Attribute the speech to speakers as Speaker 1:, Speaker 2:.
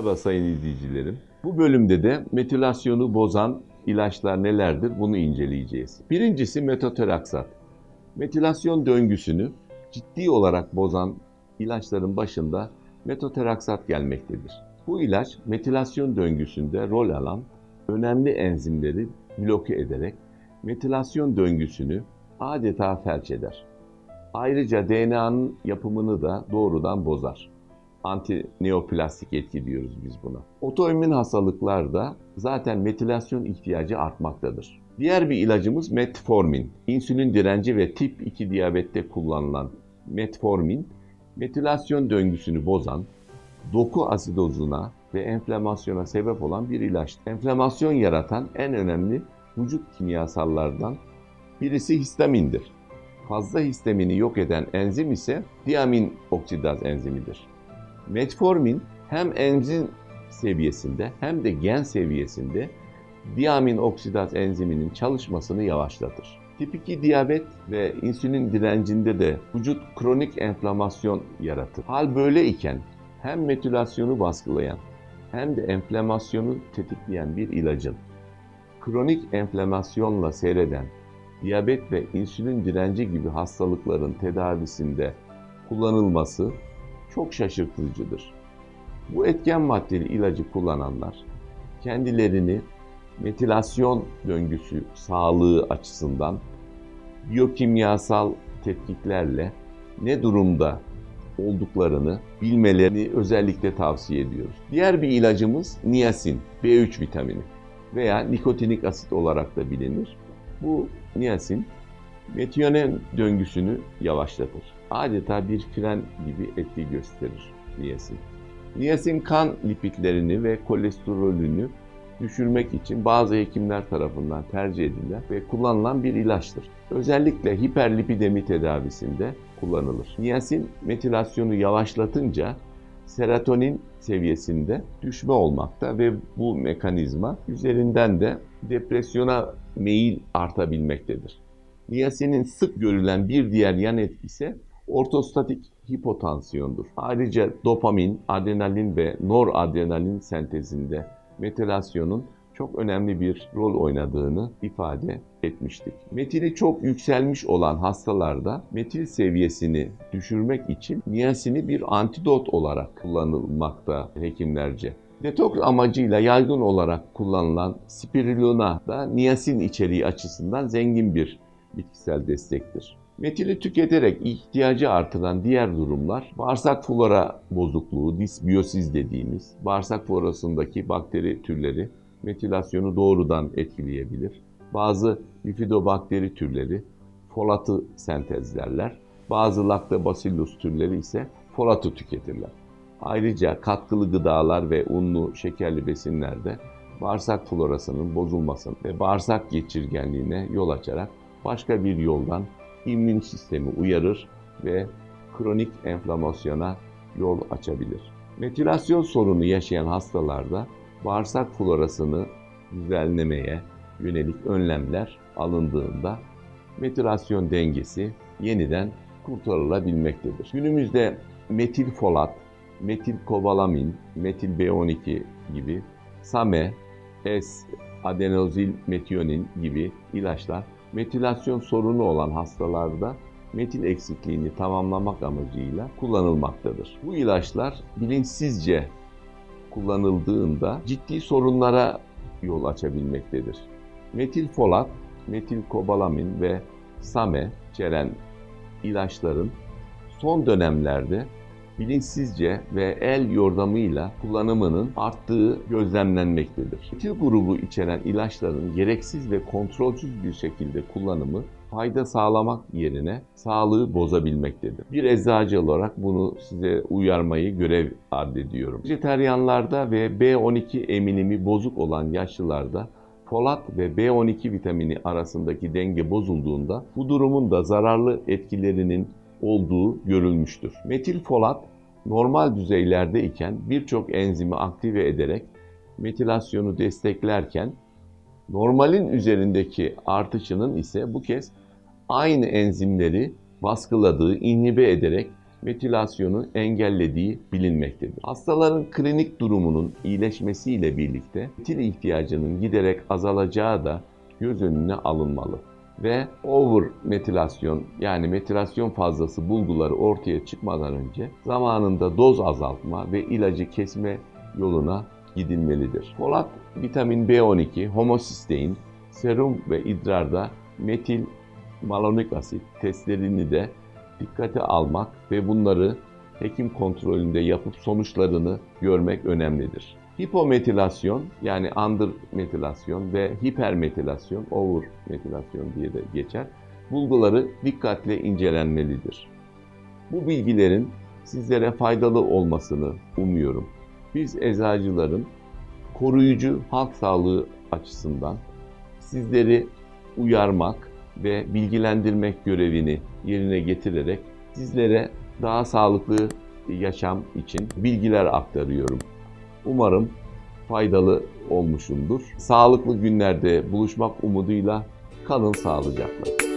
Speaker 1: Merhaba sayın izleyicilerim. Bu bölümde de metilasyonu bozan ilaçlar nelerdir bunu inceleyeceğiz. Birincisi metotrexat. Metilasyon döngüsünü ciddi olarak bozan ilaçların başında metotrexat gelmektedir. Bu ilaç metilasyon döngüsünde rol alan önemli enzimleri bloke ederek metilasyon döngüsünü adeta felç eder. Ayrıca DNA'nın yapımını da doğrudan bozar. Antineoplastik etki diyoruz biz buna. Otoimmün hastalıklarda zaten metilasyon ihtiyacı artmaktadır. Diğer bir ilacımız metformin. İnsülin direnci ve tip 2 diyabette kullanılan metformin, metilasyon döngüsünü bozan, doku asidozuna ve enflamasyona sebep olan bir ilaç. Enflamasyon yaratan en önemli vücut kimyasallardan birisi histamindir. Fazla histamini yok eden enzim ise diamin oksidaz enzimidir. Metformin hem enzim seviyesinde hem de gen seviyesinde diamin oksidaz enziminin çalışmasını yavaşlatır. Tip 2 diyabet ve insülin direncinde de vücut kronik enflamasyon yaratır. Hal böyle iken hem metilasyonu baskılayan hem de enflamasyonu tetikleyen bir ilacın kronik enflamasyonla seyreden diyabet ve insülin direnci gibi hastalıkların tedavisinde kullanılması çok şaşırtıcıdır. Bu etken maddeli ilacı kullananlar kendilerini metilasyon döngüsü sağlığı açısından biyokimyasal tetkiklerle ne durumda olduklarını bilmelerini özellikle tavsiye ediyoruz. Diğer bir ilacımız niasin, B3 vitamini veya nikotinik asit olarak da bilinir. Bu niasin metiyonen döngüsünü yavaşlatır. Adeta bir fren gibi etki gösterir niasin. Niasin kan lipidlerini ve kolesterolünü düşürmek için bazı hekimler tarafından tercih edilen ve kullanılan bir ilaçtır. Özellikle hiperlipidemi tedavisinde kullanılır. Niasin metilasyonu yavaşlatınca serotonin seviyesinde düşme olmakta ve bu mekanizma üzerinden de depresyona meyil artabilmektedir. Niasinin sık görülen bir diğer yan etkisi ortostatik hipotansiyondur. Ayrıca dopamin, adrenalin ve noradrenalin sentezinde metilasyonun çok önemli bir rol oynadığını ifade etmiştik. Metili çok yükselmiş olan hastalarda metil seviyesini düşürmek için niyasini bir antidot olarak kullanılmakta hekimlerce. Detoks amacıyla yaygın olarak kullanılan spirulina da niyasin içeriği açısından zengin bir bitkisel destektir. Metili tüketerek ihtiyacı artıran diğer durumlar bağırsak flora bozukluğu, disbiyosiz dediğimiz bağırsak florasındaki bakteri türleri metilasyonu doğrudan etkileyebilir. Bazı bifidobakteri türleri folatı sentezlerler. Bazı lactobacillus türleri ise folatı tüketirler. Ayrıca katkılı gıdalar ve unlu, şekerli besinlerde bağırsak florasının bozulmasını ve bağırsak geçirgenliğine yol açarak başka bir yoldan immün sistemi uyarır ve kronik enflamasyona yol açabilir. Metilasyon sorunu yaşayan hastalarda bağırsak florasını düzenlemeye yönelik önlemler alındığında metilasyon dengesi yeniden kurtarılabilmektedir. Günümüzde metil folat, metil kovalamin, metil B12 gibi SAMe, S-adenozil metionin gibi ilaçlar metilasyon sorunu olan hastalarda metil eksikliğini tamamlamak amacıyla kullanılmaktadır. Bu ilaçlar bilinçsizce kullanıldığında ciddi sorunlara yol açabilmektedir. Metil folat, metil kobalamin ve SAMe içeren ilaçların son dönemlerde bilinçsizce ve el yordamıyla kullanımının arttığı gözlemlenmektedir. Metil grubu içeren ilaçların gereksiz ve kontrolsüz bir şekilde kullanımı fayda sağlamak yerine sağlığı bozabilmektedir. Bir eczacı olarak bunu size uyarmayı görev addediyorum. Vejeteryanlarda ve B12 eminimi bozuk olan yaşlılarda folat ve B12 vitamini arasındaki denge bozulduğunda bu durumun da zararlı etkilerinin olduğu görülmüştür. Metil folat normal düzeylerde iken birçok enzimi aktive ederek metilasyonu desteklerken normalin üzerindeki artışının ise bu kez aynı enzimleri baskıladığı, inhibe ederek metilasyonu engellediği bilinmektedir. Hastaların klinik durumunun iyileşmesiyle birlikte metil ihtiyacının giderek azalacağı da göz önüne alınmalı ve over metilasyon yani metilasyon fazlası bulguları ortaya çıkmadan önce zamanında doz azaltma ve ilacı kesme yoluna gidilmelidir. Folat, vitamin B12, homosistein, serum ve idrarda metil malonik asit testlerini de dikkate almak ve bunları hekim kontrolünde yapıp sonuçlarını görmek önemlidir. Hipometilasyon yani undermetilasyon ve hipermetilasyon, overmetilasyon diye de geçer. Bulguları dikkatle incelenmelidir. Bu bilgilerin sizlere faydalı olmasını umuyorum. Biz eczacıların koruyucu halk sağlığı açısından sizleri uyarmak ve bilgilendirmek görevini yerine getirerek sizlere daha sağlıklı yaşam için bilgiler aktarıyorum. Umarım faydalı olmuşumdur. Sağlıklı günlerde buluşmak umuduyla kalın sağlıcakla.